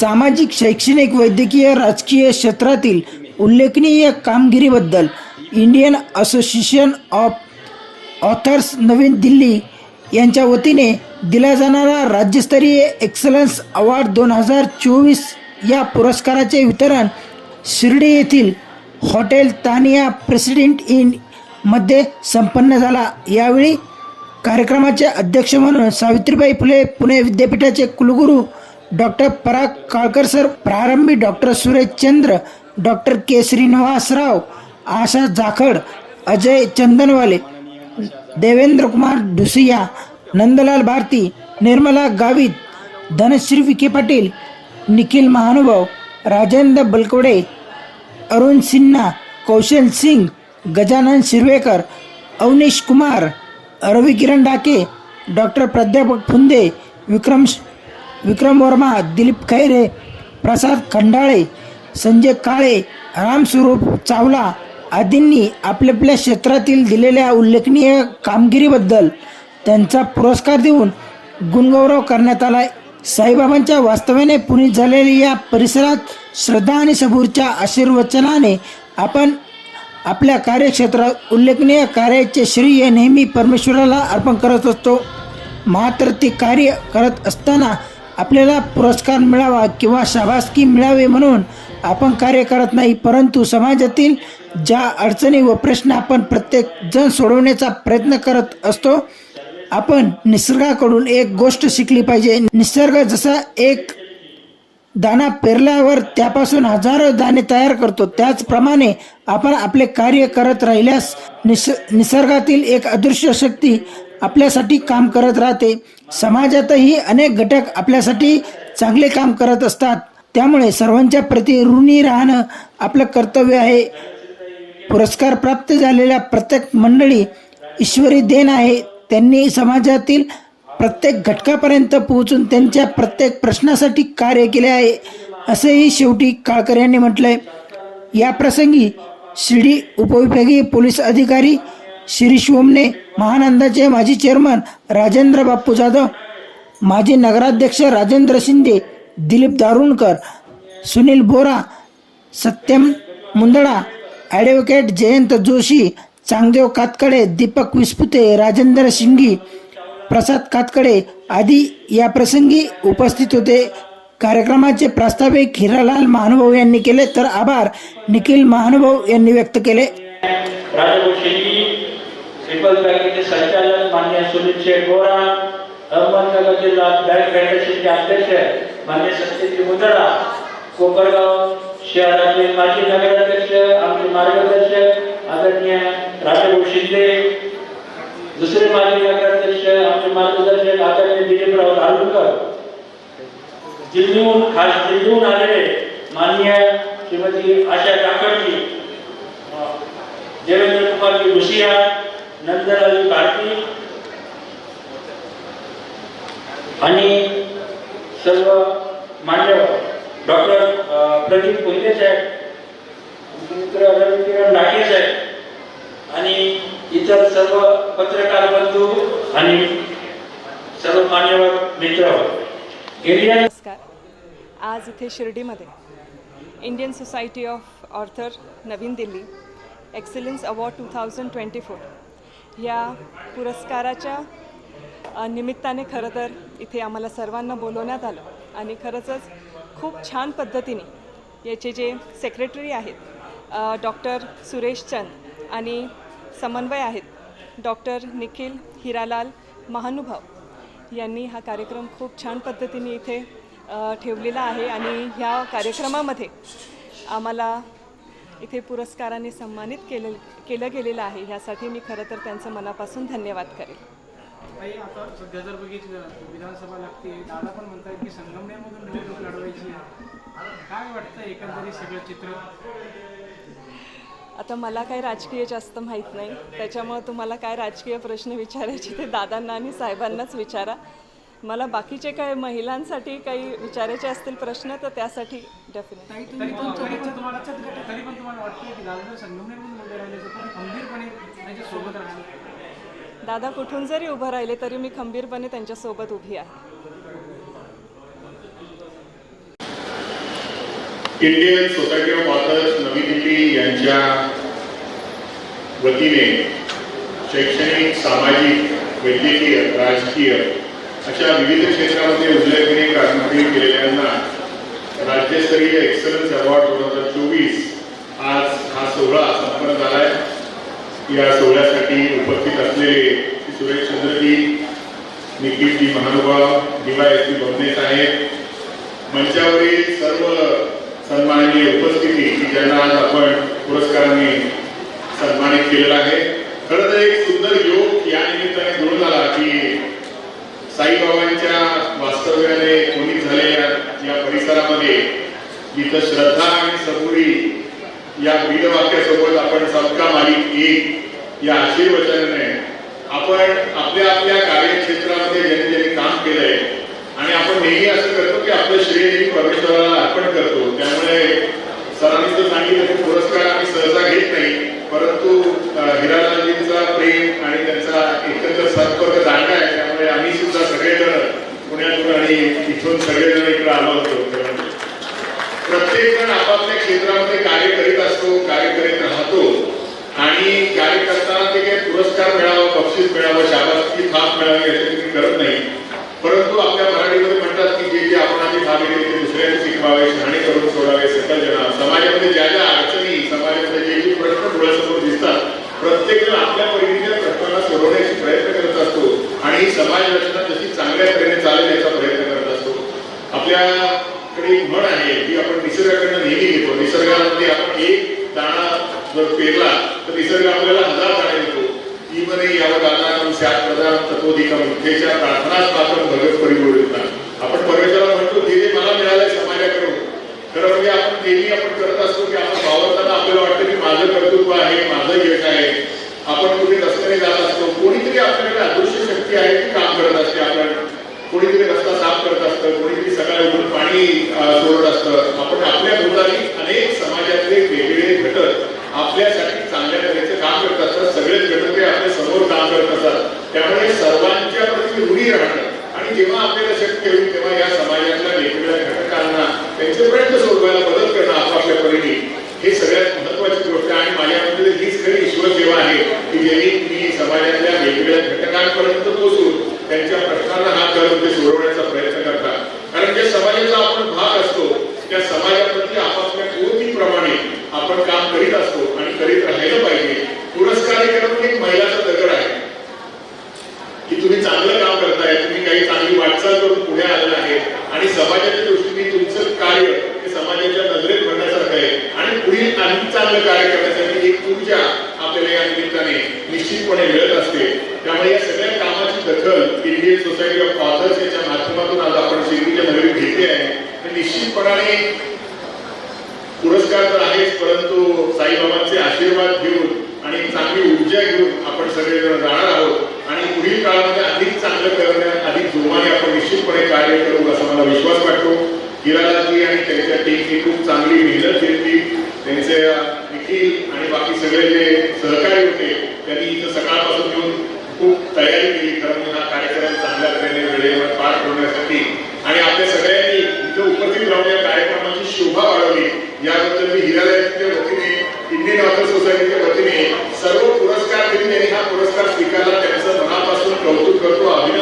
सामाजिक शैक्षणिक वैद्यकीय राजकीय क्षेत्रातील उल्लेखनीय कामगिरीबद्दल इंडियन असोसिएशन ऑफ ऑथर्स नवीन दिल्ली यांच्या वतीने दिला जाणारा राज्यस्तरीय एक्सलन्स अवॉर्ड दोन हजार चोवीस या पुरस्काराचे वितरण शिर्डी येथील हॉटेल तानिया प्रेसिडेंट इनमध्ये संपन्न झाला. यावेळी कार्यक्रमाचे अध्यक्ष म्हणून सावित्रीबाई फुले पुणे विद्यापीठाचे कुलगुरू डॉक्टर पराग काळकर सर प्रारंभी डॉक्टर सुरेश चंद्र डॉक्टर केसरी श्रीनिवासराव आशा जाखड अजय चंदनवाले देवेंद्र कुमार डुसिया नंदलाल भारती निर्मला गावित धनश्री विखे पाटील निखिल महानुभाव राजेंद्र बलकवडे अरुण सिन्हा कौशल सिंग गजानन शिरवेकर अवनीश कुमार रवी किरण डाके डॉक्टर प्राध्यापक फुंदे विक्रम विक्रम वर्मा दिलीप खैरे प्रसाद खंडाळे संजय काळे रामस्वरूप चावला आदींनी आपल्या आपल्या क्षेत्रातील दिलेल्या उल्लेखनीय कामगिरीबद्दल त्यांचा पुरस्कार देऊन गुणगौरव करण्यात आला साईबाबांच्या वास्तव्याने पुनीत झालेल्या या परिसरात श्रद्धा आणि सबूरच्या आशीर्वचनाने आपण आपल्या कार्यक्षेत्रात उल्लेखनीय कार्याचे श्रेय नेहमी परमेश्वराला अर्पण करत असतो. मात्र ते कार्य करत असताना आपल्याला पुरस्कार मिळावा किंवा शाबासकी मिळावे म्हणून आपण कार्य करत नाही परंतु समाजातील ज्या अडचणी व प्रश्न आपण प्रत्येक जण सोडवण्याचा प्रयत्न करत असतो आपण निसर्गाकडून एक गोष्ट शिकली पाहिजे. निसर्ग जसा एक दाणा पेरल्यावर त्यापासून हजारो दाणे तयार करतो. त्याचप्रमाणे आपण आपले कार्य करत राहिल्यास निस निसर्गातील एक अदृश्य शक्ती आपल्यासाठी काम करत राहते. समाजातही अनेक घटक आपल्यासाठी चांगले काम करत असतात. त्यामुळे सर्वांच्या प्रति ऋणी राहणं आपलं कर्तव्य आहे. पुरस्कार प्राप्त झालेल्या प्रत्येक मंडळी ईश्वरी देण आहे. त्यांनी समाजातील प्रत्येक घटकापर्यंत पोहोचून त्यांच्या प्रत्येक प्रश्नासाठी कार्य केले आहे असेही शेवटी काळकर यांनी म्हटलंय. या प्रसंगी शिर्डी उपविभागीय पोलीस अधिकारी शिरीष ओमने महानंदाचे माजी चेअरमन राजेंद्र बाप्पू जाधव माजी नगराध्यक्ष राजेंद्र शिंदे दिलीप दारुणकर सुनील बोरा सत्यम मुंदडा ॲडव्होकेट जयंत जोशी चांगदेव कातकडे दीपक विस्पुते राजेंद्र शिंगी प्रसाद कातकडे आदी या प्रसंगी उपस्थित होते. कार्यक्रमाचे प्रास्ताविक हिरालाल महानुभाव यांनी केले तर आभार निखिल महानुभाव यांनी व्यक्त केले. राजगोषी पीपल्स बँकेचे संचालक मान्य सुनील शेठ गोरा अहमदनगर जिल्हा बँक फेडरेशनचे अध्यक्ष मान्य सत्यजी मुंदडा कोपरगाव शहराचे माजी नगराध्यक्ष आमचे मार्गदर्शक आदरणीय राजभाऊ शिंदे दुसरे माजी नगराध्यक्ष आमचे मार्गदर्शक आदरणीय दिलीपराव धारुरकर दिल्लीहून खास दिल्लीहून आलेले मान्य श्रीमती आशा काकडजी देवेंद्र कुमारजी जी भुसिया नंदलाल भारती आणि सर्व मान्यवर डॉक्टर प्रदीप कोल्हे साहेब मित्र रविकिरण डाके साहेब आणि इतर सर्व पत्रकार बंधू आणि सर्व मान्यवर मित्र. नमस्कार. आज इथे शिर्डीमध्ये Indian society of Arthur Naveen Delhi excellence award two thousand twenty four या पुरस्काराच्या निमित्ताने खरं तर इथे आम्हाला सर्वांना बोलवण्यात आलं. आणि खरंचच खूप छान पद्धतीने याचे जे सेक्रेटरी आहेत डॉक्टर सुरेश चंद आणि समन्वय आहेत डॉक्टर निखिल हिरालाल महानुभाव यांनी हा कार्यक्रम खूप छान पद्धतीने इथे ठेवलेला आहे. आणि ह्या कार्यक्रमामध्ये आम्हाला इथे पुरस्काराने सन्मानित केलं केलं गेलेलं आहे. ह्यासाठी मी खरं तर त्यांचं मनापासून धन्यवाद करेल. आता सध्या जर बघितलं विधानसभा लागते. दादा पण म्हणतात की संगमनेरमधून निवडणूक लढवायची आहे. काय वाटतं एकंदरीत सगळं चित्र? आता मला काही राजकीय जास्त माहीत नाही. त्याच्यामुळं तुम्हाला काय राजकीय प्रश्न विचारायचे ते दादांना आणि साहेबांनाच विचारा. मला बाकीचे काय महिलांसाठी काही विचारायचे असतील प्रश्न तर त्यासाठी डेफिनेट दादा कुठून जरी उभं राहिले तरी मी खंबीरपणे त्यांच्यासोबत उभी आहे. इंडियन सोसायटी ऑफ ऑथर्स नवी दिल्ली यांच्या वतीने शैक्षणिक सामाजिक वैद्यकीय राजकीय अशा विविध क्षेत्रामध्ये उल्लेखनीय कामगिरी केलेल्यांना राज्यस्तरीय एक्सलन्स अवॉर्ड दोन हजार चोवीस आज हा सोहळा संपन्न झाला आहे या सोहळ्यासाठी उपस्थित असलेले सुरेश चंद्रजी निखिलजी महानुभाव डीवायसी बमने साहेब मंचावरील सर्व सन्माननीय उपस्थिती की ज्यांना आज आपण पुरस्काराने सन्मानित केलेला आहे. खरं तर एक सुंदर योग या निमित्ताने जुळून आला की साईबाबांच्या वास्तव्याने कोणी झालेल्या या परिसरामध्ये इथं श्रद्धा आणि सबुरी या बीजवाक्यासोबत आपण सबका मालिक एक या आशीर्वचनाने आपण आपल्या आपल्या कार्यक्षेत्रामध्ये ज्यांनी ज्यांनी काम केलंय आणि आपण नेहमी असं करतो की आपलं श्रेय परमेश्वराला अर्पण करतो. त्यामुळे सरांनी तर सांगितलं की पुरस्कार आम्ही सहसा घेत नाही परंतु अं, प्रेम आणि त्यांचा एकत्र संपर्क दांडा आहे त्यामुळे आम्ही सुद्धा सगळेजण पुण्यातून आणि इथून सगळेजण इकडे आलो होतो प्रत्येक जण आपापल्या क्षेत्रामध्ये कार्य करीत असतो कार्य करीत राहतो आणि कार्य करताना ते काही पुरस्कार मिळावं बक्षीस मिळावं शाबासकी थाप मिळावी याची तुम्ही करत नाही. परंतु आपल्या मराठीमध्ये म्हणतात की जे जे आपण आधी काम केले ते दुसऱ्याने शिकवावे शहाणे करून सोडावे सकल समाजामध्ये ज्या ज्या अडचणी समाजामध्ये जे जे प्रश्न डोळ्यासमोर दिसतात प्रत्येक जण आपल्या परीने प्रश्नांना सोडवण्याचे प्रयत्न करत असतो आणि समाज रचना तशी चांगल्या तऱ्हेने चालेल याचा प्रयत्न करत असतो. आपल्याकडे एक म्हण आहे की आपण निसर्गाकडनं नेहमी घेतो. निसर्गामध्ये आपण एक दाणा जर पेरला तर निसर्ग आपल्याला हजार दाणे देतो ती म्हणे यावं दाना स्यात प्रधान तत्वधिकम त्याच्या प्रार्थनाच मात्र भगत परिपूर्ण आपण परमेश्वराला म्हणतो जे जे मला मिळालंय समाजाकडून. खरं म्हणजे आपण नेहमी आपण करत असतो की आपण वावरताना आपल्याला वाटतं की माझं कर्तृत्व आहे माझं यश आहे. आपण कुठे रस्त्याने जात असतो कोणीतरी आपल्याकडे अदृश्य शक्ती आहे ती काम करत असते आपण. कोणीतरी रस्ता साफ करत असतं कोणीतरी सकाळी उठून पाणी सोडत असतं. आपण आपल्या भोवताली अनेक समाजातले वेगवेगळे घटक आपल्यासाठी चांगल्या तऱ्हेचं काम करत असतात सगळेच घटक हे आपल्यासमोर काम करत असतात त्यामुळे सर्वांच्या प्रती ऋणी राहणं आणि जेव्हा आपल्याला शक्य होईल तेव्हा या समाजातल्या वेगवेगळ्या घटकांना त्यांचे प्रयत्न सोडवायला मदत करणं आपापल्या परीने हे सगळ्यात महत्वाची गोष्ट आहे आणि माझ्यामध्ये हीच खरी ईश्वर सेवा आहे की ज्यांनी मी समाजातल्या वेगवेगळ्या घटकांपर्यंत पोहोचून त्यांच्या प्रश्नांना हात घालून ते सोडवण्याचा प्रयत्न करतात कारण ज्या समाजाचा आपण भाग असतो त्या समाजाप्रती आपापल्या पूर्तीप्रमाणे आपण काम करीत असतो आणि करीत राहिलं पाहिजे. पुरस्कार करून एक महिलाचा दगड आहे. की तुम्ही चांगलं काम करताय तुम्ही काही चांगली वाटचाल करून पुढे आलेला आहे आणि समाजाच्या दृष्टीने तुमचं कार्य हे समाजाच्या नजरेत भरण्यासारखं आहे. आणि पुढील आणखी चांगलं कार्य करण्यासाठी एक ऊर्जा आपल्याला या निमित्ताने निश्चितपणे मिळत असते. त्यामुळे या सगळ्या कामाची दखल इंडियन सोसायटी ऑफ फादर्स याच्या माध्यमातून आज आपण शिर्डीच्या नगरीत घेतली आहे. निश्चितपणाने संस्कार तर आहेच परंतु साईबाबांचे आशीर्वाद घेऊन आणि चांगली ऊर्जा घेऊन आपण सगळेजण जाणार आहोत. आणि पुढील काळामध्ये अधिक चांगलं करण्यात अधिक जोमाने आपण निश्चितपणे कार्य करू असा मला विश्वास वाटतो. किराणाजी आणि त्यांच्या टीमची खूप चांगली मेहनत घेतली. त्यांचे निखिल आणि बाकी सगळे जे सहकारी होते त्यांनी इथं सकाळपासून घेऊन खूप तयारी केली. कारण म्हणजे हा कार्यक्रम चांगल्या तऱ्हेने वेळेवर पार करण्यासाठी आणि आपल्या सगळ्यांनी इथं उपस्थित राहून या कार्यक्रम शोभा वाढवली. याबद्दल मी हिरालयाच्या वतीने इंडियन ऑथर सोसायटीच्या वतीने सर्व पुरस्कार त्यांनी हा पुरस्कार स्वीकारला. त्यांचं मनापासून कौतुक करतो अभिनंदन